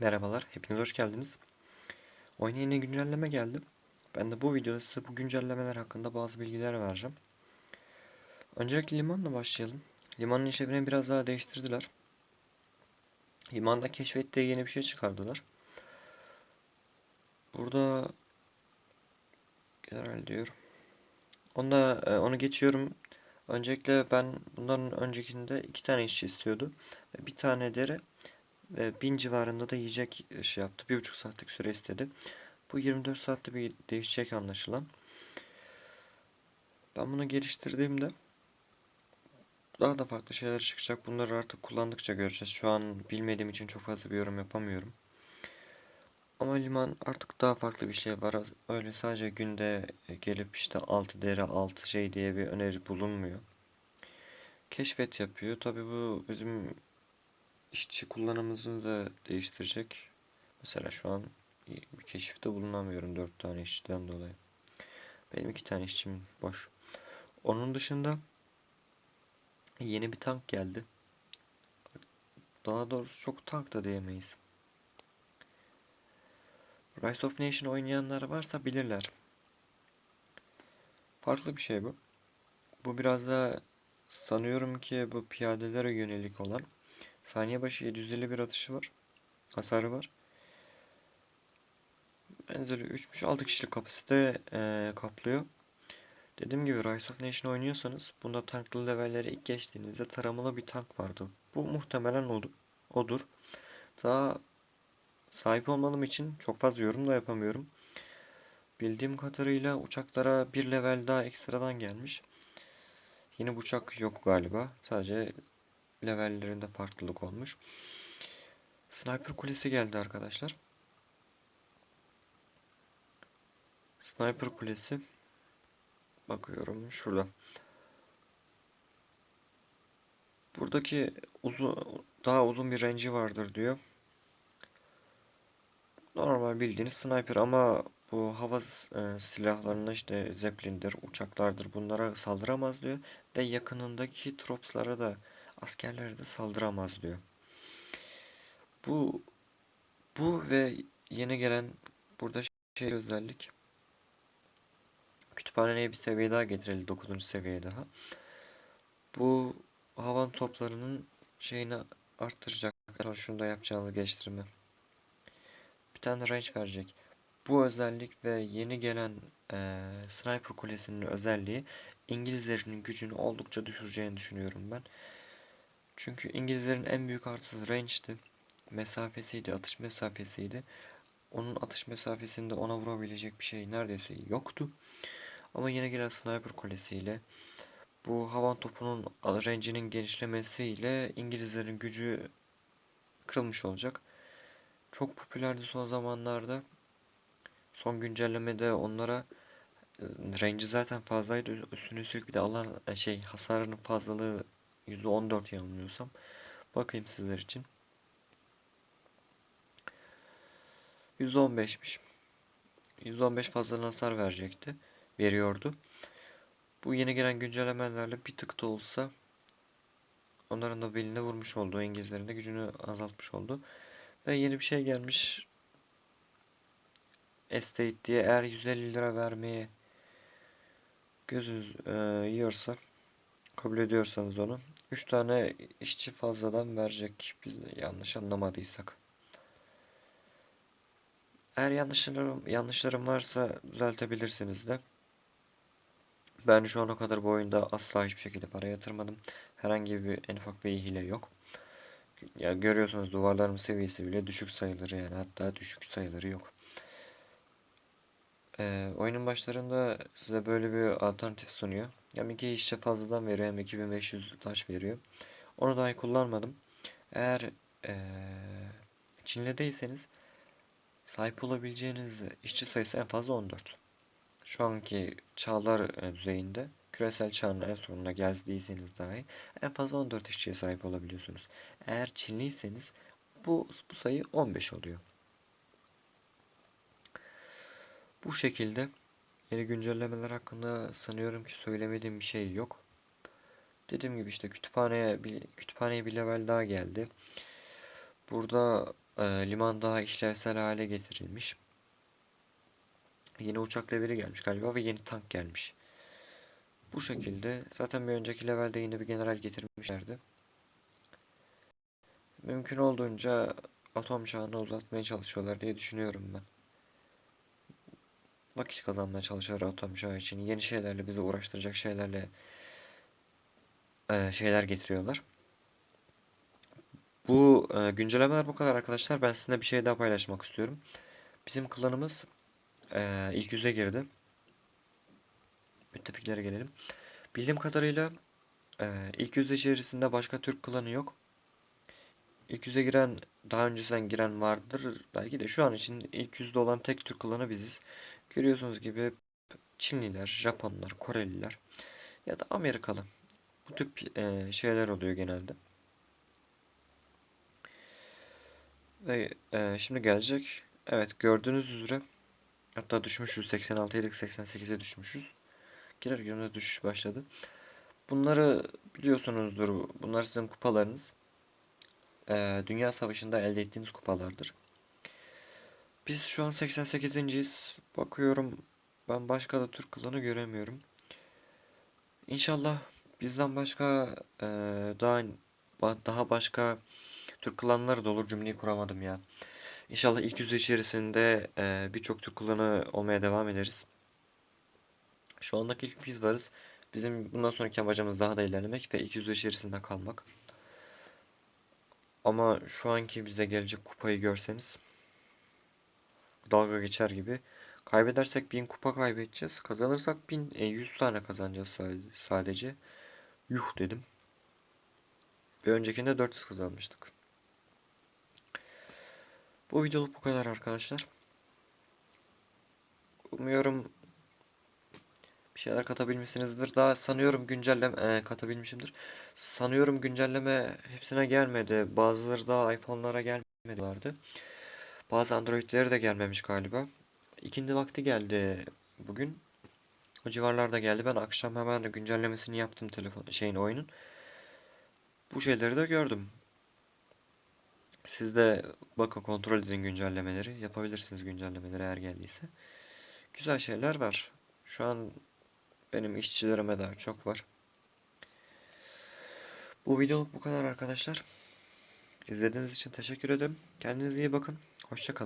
Merhabalar, hepiniz hoş geldiniz. Oyuna yeni güncelleme geldi. Ben de bu videoda size bu güncellemeler hakkında bazı bilgiler vereceğim. Öncelikle limanla başlayalım. Limanın işlevini biraz daha değiştirdiler. Limanda keşfet yeni bir şey çıkardılar. Burada general diyor. Onda e, onu geçiyorum. Öncelikle ben bunların öncekinde iki tane işçi istiyordu. Bir tane deri ve 1000 civarında da yiyecek şey yaptı. Bir buçuk saatlik süre istedi. Bu 24 saatte bir değişecek anlaşılan. Ben bunu geliştirdiğimde daha da farklı şeyler çıkacak. Bunları artık kullandıkça göreceğiz. Şu an bilmediğim için çok fazla bir yorum yapamıyorum. Ama liman artık daha farklı bir şey var. Öyle sadece günde gelip işte 6 deri 6 şey diye bir öneri bulunmuyor. Keşfet yapıyor. Tabi bu bizim işçi kullanımımızı da değiştirecek. Mesela şu an bir keşifte bulunamıyorum 4 tane işçiden dolayı. Benim 2 tane işçim boş. Onun dışında yeni bir tank geldi. Daha doğrusu çok tank da diyemeyiz. Rise of Nation oynayanlar varsa bilirler. Farklı bir şey bu. Bu biraz da sanıyorum ki bu piyadelere yönelik olan Saniye başı 751 atışı var. Hasarı var. Benzeri 3'müş 6 kişilik kapasite e, kaplıyor. Dediğim gibi Rise of Nation oynuyorsanız bunda tanklı levelleri ilk geçtiğinizde taramalı bir tank vardı. Bu muhtemelen odur. Daha sahip olmalım için çok fazla yorum da yapamıyorum. Bildiğim kadarıyla uçaklara bir level daha ekstradan gelmiş. Yeni uçak yok galiba. Sadece levellerinde farklılık olmuş. Sniper kulesi geldi arkadaşlar. Sniper kulesi bakıyorum şurada. Buradaki uzun daha uzun bir range'i vardır diyor. Normal bildiğiniz sniper ama bu hava e, silahlarında işte Zeppelin'dir, uçaklardır bunlara saldıramaz diyor ve yakınındaki tropslara da askerlere de saldıramaz diyor. Bu bu ve yeni gelen burada şey özellik kütüphaneye bir seviye daha getirildi 9. seviye daha. Bu havan toplarının şeyini arttıracak. Şunu da yapacağını geliştirme. Bir tane range verecek. Bu özellik ve yeni gelen e, sniper kulesinin özelliği İngilizlerin gücünü oldukça düşüreceğini düşünüyorum ben. Çünkü İngilizlerin en büyük artısı range'ti. Mesafesiydi, atış mesafesiydi. Onun atış mesafesinde ona vurabilecek bir şey neredeyse yoktu. Ama yine gelen sniper kulesiyle bu havan topunun range'inin genişlemesiyle İngilizlerin gücü kırılmış olacak. Çok popülerdi son zamanlarda. Son güncellemede onlara range zaten fazlaydı. Üstüne üstlük bir de alan şey hasarının fazlalığı %14 yanılmıyorsam. Bakayım sizler için. %15'miş. %15 fazla hasar verecekti. Veriyordu. Bu yeni gelen güncellemelerle bir tık da olsa onların da beline vurmuş oldu. İngilizlerin de gücünü azaltmış oldu. Ve yeni bir şey gelmiş. Estate diye eğer 150 lira vermeye gözünüz e, yiyorsa kabul ediyorsanız onu 3 tane işçi fazladan verecek biz yanlış anlamadıysak. Eğer yanlışlarım, yanlışlarım varsa düzeltebilirsiniz de. Ben şu ana kadar bu oyunda asla hiçbir şekilde para yatırmadım. Herhangi bir en ufak bir hile yok. Ya görüyorsunuz duvarların seviyesi bile düşük sayıları yani hatta düşük sayıları yok. Ee, oyunun başlarında size böyle bir alternatif sunuyor. Hem iki işçi fazladan veriyor hem 2500 taş veriyor. Onu dahi kullanmadım. Eğer ee, Çin'deyseniz sahip olabileceğiniz işçi sayısı en fazla 14. Şu anki çağlar düzeyinde küresel çağın en sonuna geldiyseniz dahi en fazla 14 işçiye sahip olabiliyorsunuz. Eğer Çinliyseniz bu, bu sayı 15 oluyor. Bu şekilde yeni güncellemeler hakkında sanıyorum ki söylemediğim bir şey yok. Dediğim gibi işte kütüphaneye bir, kütüphaneye bir level daha geldi. Burada e, liman daha işlevsel hale getirilmiş. Yeni uçak leveli gelmiş galiba ve yeni tank gelmiş. Bu şekilde zaten bir önceki levelde yine bir general getirmişlerdi. Mümkün olduğunca atom çağını uzatmaya çalışıyorlar diye düşünüyorum ben. Vakit kazanmaya çalışıyorlar atom çağı için. Yeni şeylerle bizi uğraştıracak şeylerle e, şeyler getiriyorlar. Bu e, güncellemeler bu kadar arkadaşlar. Ben sizinle bir şey daha paylaşmak istiyorum. Bizim klanımız e, ilk yüze girdi. Müttefiklere gelelim. Bildiğim kadarıyla e, ilk yüz içerisinde başka Türk klanı yok. İlk yüze giren, daha öncesinden giren vardır. Belki de şu an için ilk yüzde olan tek Türk klanı biziz. Görüyorsunuz gibi Çinliler, Japonlar, Koreliler ya da Amerikalı. Bu tip e, şeyler oluyor genelde. Ve e, şimdi gelecek. Evet gördüğünüz üzere hatta düşmüşüz 86'ydık 88'e düşmüşüz. Girer girmez düşüş başladı. Bunları biliyorsunuzdur. Bunlar sizin kupalarınız. E, Dünya Savaşı'nda elde ettiğiniz kupalardır. Biz şu an 88.yiz. Bakıyorum ben başka da Türk klanı göremiyorum. İnşallah bizden başka e, daha daha başka Türk klanları da olur cümleyi kuramadım ya. İnşallah ilk yüz içerisinde e, birçok Türk klanı olmaya devam ederiz. Şu andaki ilk biz varız. Bizim bundan sonraki amacımız daha da ilerlemek ve ilk yüz içerisinde kalmak. Ama şu anki bize gelecek kupayı görseniz dalga geçer gibi. Kaybedersek 1000 kupa kaybedeceğiz. Kazanırsak 1000, e, 100 tane kazanacağız sadece. Yuh dedim. Bir öncekinde 400 kazanmıştık. Bu videoluk bu kadar arkadaşlar. Umuyorum bir şeyler katabilmişsinizdir. Daha sanıyorum güncelleme e, katabilmişimdir. Sanıyorum güncelleme hepsine gelmedi. Bazıları da iPhone'lara gelmedi vardı. Bazı Android'leri de gelmemiş galiba. İkindi vakti geldi bugün. O civarlarda geldi. Ben akşam hemen de güncellemesini yaptım telefon şeyin oyunun. Bu şeyleri de gördüm. Siz de bakın kontrol edin güncellemeleri. Yapabilirsiniz güncellemeleri eğer geldiyse. Güzel şeyler var. Şu an benim işçilerime daha çok var. Bu videoluk bu kadar arkadaşlar. İzlediğiniz için teşekkür ederim. Kendinize iyi bakın. Hoşçakalın.